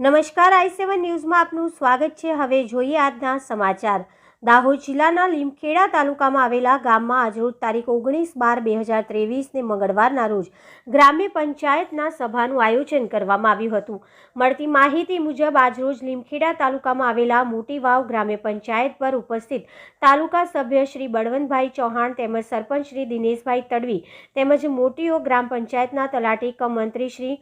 નમસ્કાર, આઈ સેવન ન્યૂઝમાં આપનું સ્વાગત છે. હવે જોઈએ આજના સમાચાર. દાહોદ જિલ્લાના લીમખેડા તાલુકામાં આવેલા ગામમાં આજરોજ તારીખ ઓગણીસ બાર બે હજાર ત્રેવીસને મંગળવારના રોજ ગ્રામ્ય પંચાયતના સભાનું આયોજન કરવામાં આવ્યું હતું. મળતી માહિતી મુજબ આજરોજ લીમખેડા તાલુકામાં આવેલા મોટી વાવ ગ્રામ્ય પંચાયત પર ઉપસ્થિત તાલુકા સભ્ય શ્રી બળવંતભાઈ ચૌહાણ તેમજ સરપંચ શ્રી દિનેશભાઈ તડવી તેમજ મોટીઓ ગ્રામ પંચાયતના તલાટી કમ મંત્રી શ્રી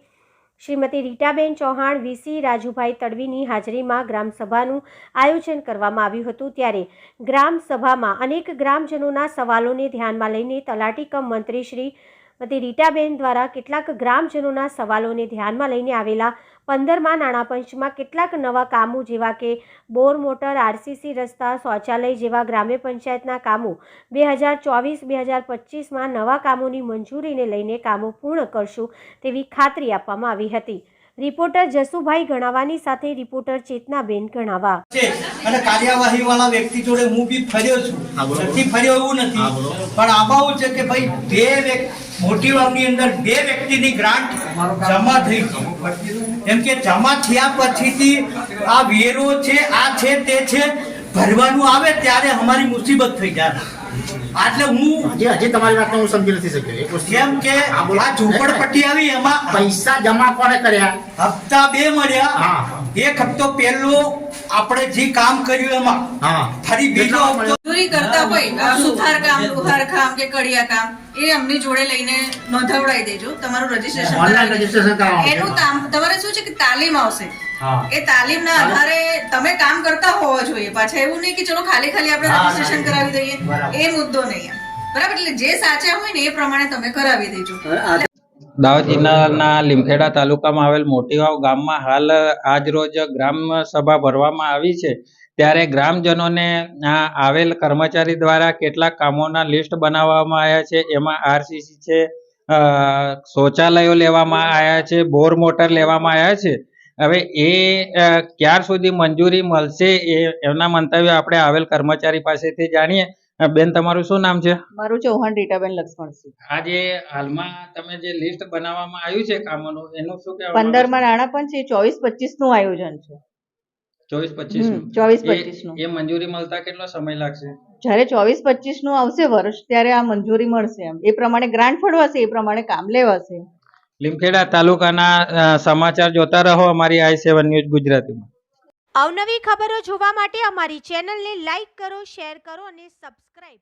શ્રીમતી રીટાબેન ચૌહાણ વીસી રાજુભાઈ તડવીની હાજરીમાં ગ્રામસભાનું આયોજન કરવામાં આવ્યું હતું ત્યારે ગ્રામસભામાં અનેક ગ્રામજનોના સવાલોને ધ્યાનમાં લઈને તલાટી કમ મંત્રી શ્રીમતી રીટાબેન દ્વારા કેટલાક ગ્રામજનોના સવાલોને ધ્યાનમાં લઈને આવેલા પંદરમાં નાણાપંચમાં કેટલાક નવા કામો જેવા કે બોર મોટર આરસીસી રસ્તા શૌચાલય જેવા ગ્રામ્ય પંચાયતના કામો બે હજાર ચોવીસ બે હજાર પચીસમાં નવા કામોની મંજૂરીને લઈને કામો પૂર્ણ કરશું તેવી ખાતરી આપવામાં આવી હતી. રિપોર્ટર જસુભાઈ ગણાવાની સાથે રિપોર્ટર ચેતનાબેન ગણાવા. અને કાર્યવાહી વાળા વ્યક્તિ જોડે હું બી ફર્યો છું. નથી ફર્યો એવું નથી. પણ આમાં છે કે ભાઈ બે મોટી વાવની અંદર બે વ્યક્તિની ગ્રાન્ટ જમા થઈ એમ કે જમા થયા પછીથી આ વેરો છે આ છે તે છે ભરવાનું આવે ત્યારે અમારી મુસીબત થઈ જાય. એટલે હું હજી હજી તમારી વાતને હું સમજી નથી શક્યો. એક કે આ ઝૂંપડપટ્ટી આવી એમાં પૈસા જમા કોને કર્યા? હપ્તા બે મળ્યા. એક હપ્તો પેલો આપણે જે કામ કર્યું એમાં હા. ફરી બીજો હપ્તો મજૂરી કરતા હોય સુથાર કામ લુહાર કામ કે કડિયા કામ એ અમની જોડે લઈને નોંધાવડાવી દેજો. તમારું રજીસ્ટ્રેશન એનું કામ તમારે શું છે કે તાલીમ આવશે. એ તાલીમ ના આધારે તમે કામ કરતા હોવા જોઈએ. પાછા એવું નહીં કે ચલો ખાલી ખાલી આપણે રજીસ્ટ્રેશન કરાવી દઈએ. એ મુદ્દો નહીં બરાબર? એટલે જે સાચા હોય ને એ પ્રમાણે તમે કરાવી દેજો. દાહોદ જિલ્લાના લીમખેડા તાલુકામાં આવેલ મોટીવાવ ગામમાં હાલ આજ રોજ ગ્રામ સભા ભરવામાં આવી છે. ત્યારે ગ્રામજનોને આ આવેલ કર્મચારી દ્વારા કેટલાક કામોના લિસ્ટ બનાવવામાં આવ્યા છે. એમાં આરસીસી છે શૌચાલયો લેવામાં આવ્યા છે બોર મોટર લેવામાં આવ્યા છે. હવે એ ક્યાર સુધી મંજૂરી મળશે એ એમના મંતવ્ય આપણે આવેલ કર્મચારી પાસેથી જાણીએ. બેન તમારું શું નામ છે? મારું ચૌહાણ રીટાબેન લક્ષ્મણસિંહ. આજે હાલમાં તમે જે લિસ્ટ બનાવવામાં આવ્યું છે કામોનું એનું શું કહેવાય પંદરમાં નાણાં પંચ એ ચોવીસ પચીસનું આયોજન છે. ચોવીસ પચીસ ચોવીસ 24-25 નું. એ મંજૂરી મળતા કેટલો સમય લાગશે? જ્યારે ચોવીસ પચીસનું આવશે વર્ષ ત્યારે આ મંજૂરી મળશે એમ. એ પ્રમાણે ગ્રાન્ટ ફળવાશે એ પ્રમાણે કામ લેવાશે. લીમખેડા તાલુકાના સમાચાર જોતા રહો અમારી આઈ સેવન ન્યૂઝ ગુજરાતીમાં. અવનવી ખબરો જોવા માટે અમારી ચેનલને લાઈક કરો શેર કરો અને સબસ્ક્રાઇબ